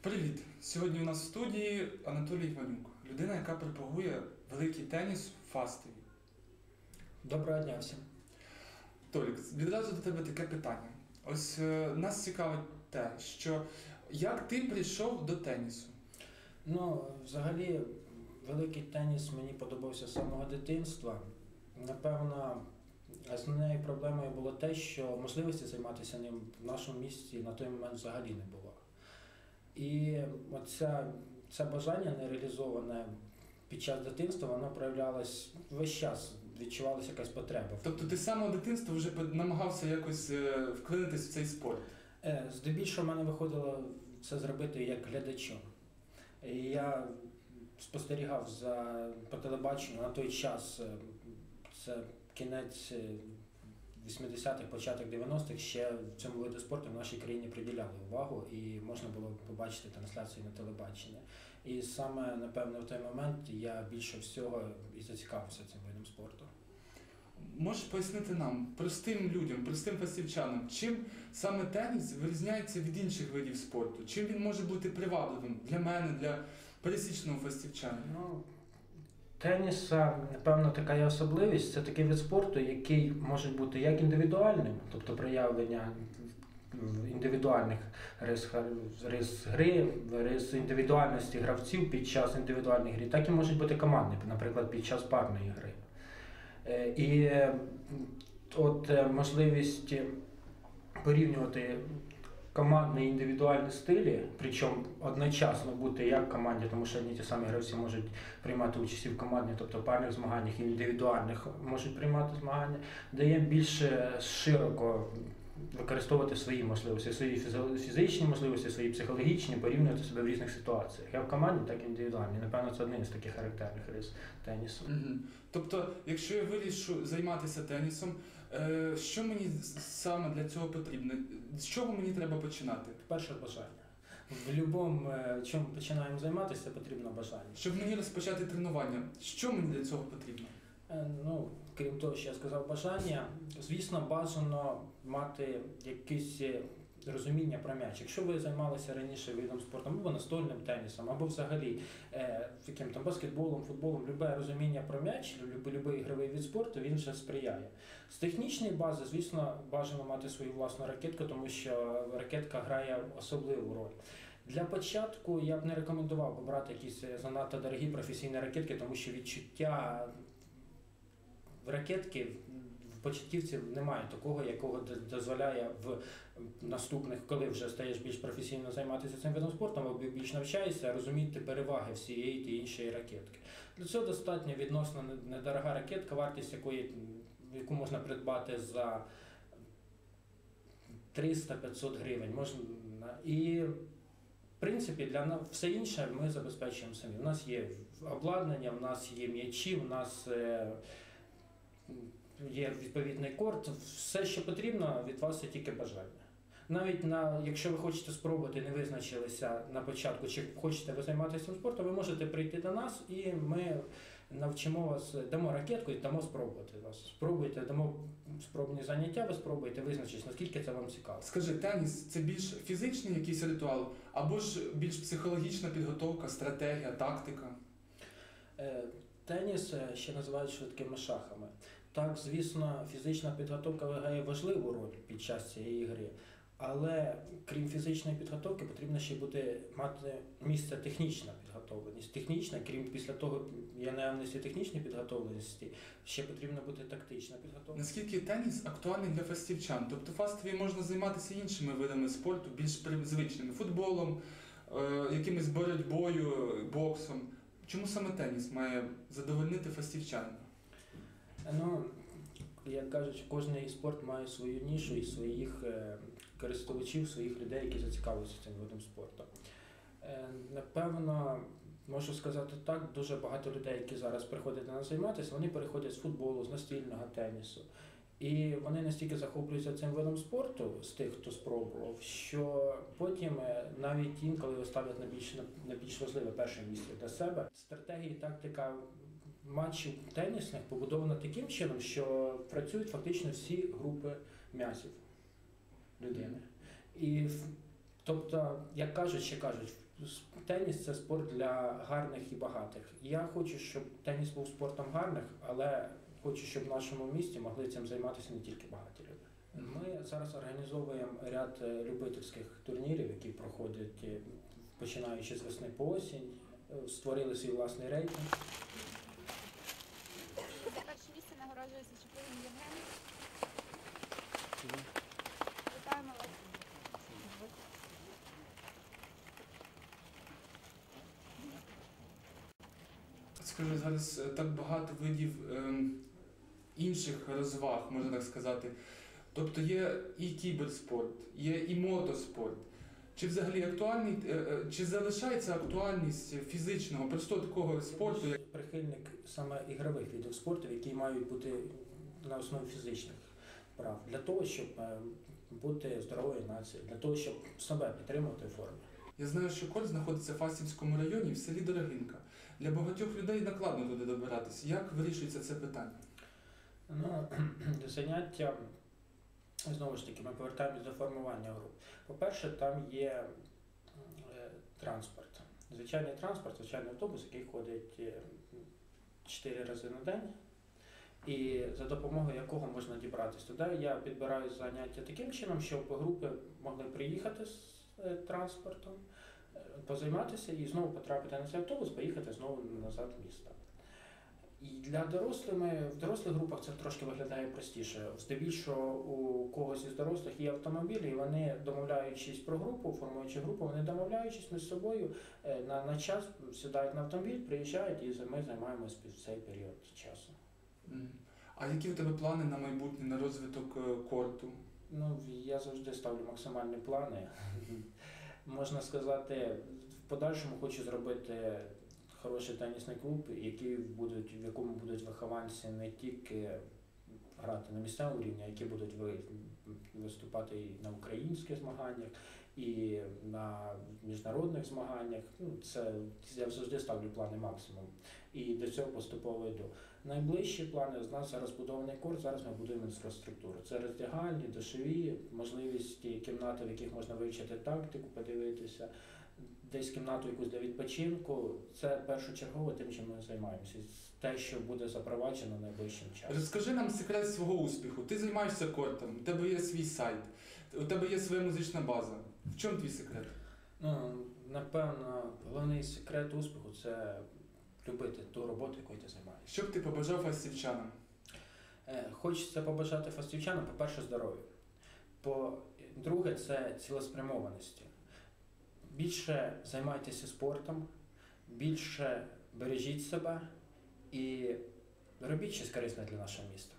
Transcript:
Привіт! Сьогодні у нас в студії Анатолій Іванюк, людина, яка пропагує великий теніс в Фастові. Доброго дня всім. Толік, відразу до тебе таке питання. Ось е, нас цікавить те, що як ти прийшов до тенісу? Ну, взагалі, великий теніс мені подобався з самого дитинства. Напевно, основною проблемою було те, що можливості займатися ним в нашому місті на той момент взагалі не було. І оця, це бажання нереалізоване під час дитинства, воно проявлялось весь час, відчувалася якась потреба. Тобто ти з самого дитинства вже намагався якось е, вклинитись в цей спорт. Е, Здебільшого в мене виходило це зробити як глядачом. І я спостерігав за по телебаченню на той час, е, це кінець 80-х, початок 90-х, ще в цьому виду спорту в нашій країні приділяли увагу і можна було побачити трансляції на телебаченні. І саме, напевно, в той момент я більше всього і зацікавився цим видом спорту. Можеш пояснити нам, простим людям, простим фастівчанам, чим саме теніс вирізняється від інших видів спорту? Чим він може бути привабливим для мене, для пересічного фастівчанина? Ну, теніса, напевно, така є особливість. Це такий вид спорту, який може бути як індивідуальним, тобто проявлення індивідуальних рис, рис гри, рис індивідуальності гравців під час індивідуальної гри, так і можуть бути командні, наприклад, під час парної гри. Е, І е, от е, можливість порівнювати командні індивідуальні стилі, причому одночасно бути як в команді, тому що одні ті самі гравці можуть приймати участь в командних, тобто парних змаганнях індивідуальних можуть приймати змагання, дає більше широко використовувати свої можливості, свої фізичні можливості, свої психологічні, порівнювати себе в різних ситуаціях. Як в команді, так і індивідуальні. Напевно, це один із таких характерних рис тенісу. Мгм. Тобто, якщо я вирішу займатися тенісом, е, що мені саме для цього потрібно? З чого мені треба починати? Перше бажання. В будь-якому, чому починаємо займатися, потрібно бажання. Щоб мені розпочати тренування, що мені для цього потрібно? Е, Ну, крім того, що я сказав бажання, звісно, бажано мати якесь е, розуміння про м'яч. Якщо ви займалися раніше видом спорту, або настольним тенісом, або взагалі е, яким там баскетболом, футболом, любе розуміння про м'яч, любий ігровий від спорту, він вже сприяє. З технічної бази, звісно, бажано мати свою власну ракетку, тому що ракетка грає особливу роль. Для початку я б не рекомендував брати якісь е, занадто дорогі професійні ракетки, тому що відчуття ракетки в початківців немає такого, якого дозволяє в наступних, коли вже стаєш більш професійно займатися цим видом спорту, або більш навчаєшся, розуміти переваги всієї та іншої ракетки. Для цього достатньо відносно недорога ракетка, вартість якої яку можна придбати за 300-500 гривень. Можна і в принципі, для нас все інше ми забезпечуємо самі. У нас є обладнання, у нас є м'ячі, у нас е, є відповідний корт. Все, що потрібно, від вас є тільки бажання. Навіть на, якщо ви хочете спробувати, не визначилися на початку, чи хочете ви займатися цим спортом, ви можете прийти до нас і ми навчимо вас, дамо ракетку і дамо спробувати вас. Спробуйте, дамо спробні заняття, ви спробуєте визначитись, наскільки це вам цікаво. Скажи, теніс це більш фізичний якийсь ритуал, або ж більш психологічна підготовка, стратегія, тактика? Е, Теніс е, ще називають швидкими шахами. Так, звісно, фізична підготовка грає важливу роль під час цієї гри. Але крім фізичної підготовки, потрібно ще бути мати місце технічна підготовленість. Технічна, крім після того є наявності технічної підготовленості, ще потрібно бути тактична підготовка. Наскільки теніс актуальний для фастівчан? Тобто фастові можна займатися іншими видами спорту, більш звичними футболом, е, якимось боротьбою, боксом. Чому саме теніс має задовольнити фастівчанина? Ну, як кажуть, кожен спорт має свою нішу і своїх е, користувачів, своїх людей, які зацікавилися цим видом спорту. Е, Напевно, можу сказати так, дуже багато людей, які зараз приходять до нас займатися, вони переходять з футболу, з настільного тенісу. І вони настільки захоплюються цим видом спорту з тих, хто спробував, що потім е, навіть інколи ставлять на більш на більш важливе перше місце для себе. Стратегія і тактика матчів тенісних побудована таким чином, що працюють фактично всі групи м'язів людини. І тобто, як кажуть, ще кажуть, теніс це спорт для гарних і багатих. Я хочу, щоб теніс був спортом гарних, але хочу, щоб в нашому місті могли цим займатися не тільки багаті люди. Ми зараз організовуємо ряд е, любительських турнірів, які проходять е, починаючи з весни по осінь. Е, Створили свій власний рейтинг. За перше місце нагороджується Чепурин Євген. Вітаємо вас. Скажи, зараз е, так багато видів ем, інших розваг, можна так сказати. Тобто є і кіберспорт, є і мотоспорт. Чи взагалі актуальний, е, е, чи залишається актуальність фізичного, просто такого спорту, як прихильник саме ігрових видів спорту, які мають бути на основі фізичних прав, для того, щоб бути здоровою нацією, для того, щоб себе підтримувати в формі. я знаю, що Коль знаходиться в Фастівському районі в селі Дорогинка. Для багатьох людей накладно туди добиратися. Як вирішується це питання? Ну, заняття, знову ж таки, ми повертаємось до формування груп. По-перше, там є е, транспорт. Звичайний транспорт, звичайний автобус, який ходить 4 рази на день. І за допомогою якого можна дібратися туди, я підбираю заняття таким чином, щоб групи могли приїхати з е, транспортом, е, позайматися і знову потрапити на цей автобус, поїхати знову назад в місто. І для дорослими в дорослих групах це трошки виглядає простіше. Здебільшого у когось із дорослих є автомобілі, і вони домовляючись про групу, формуючи групу, вони домовляючись між собою е, на, на час сідають на автомобіль, приїжджають, і ми займаємось під цей період часу. А які у тебе плани на майбутнє на розвиток е, корту? Ну, я завжди ставлю максимальні плани. Можна сказати, в подальшому хочу зробити хороший тенісний клуб, який будуть, в якому будуть вихованці не тільки грати на місцевому рівні, які будуть ви- виступати і на українських змаганнях, і на міжнародних змаганнях. Ну, це я завжди ставлю плани максимум. І до цього поступово йду. Найближчі плани з нас зараз будований курс. Зараз ми будуємо інфраструктуру. Це роздягальні, душові, можливості кімнати, в яких можна вивчити тактику, подивитися. Десь кімнату якусь для відпочинку. Це першочергово тим, чим ми займаємося. Те, що буде запроваджено найближчим часом. Розкажи нам секрет свого успіху. Ти займаєшся кортом, у тебе є свій сайт, у тебе є своя музична база. В чому твій секрет? Ну, напевно, головний секрет успіху це любити ту роботу, якою ти займаєшся. Що б ти побажав фастівчанам? Е, Хочеться побажати фастівчанам, по-перше, здоров'я. По-друге, це цілеспрямованості. Більше займайтеся спортом, більше бережіть себе і робіть щось корисне для нашого міста.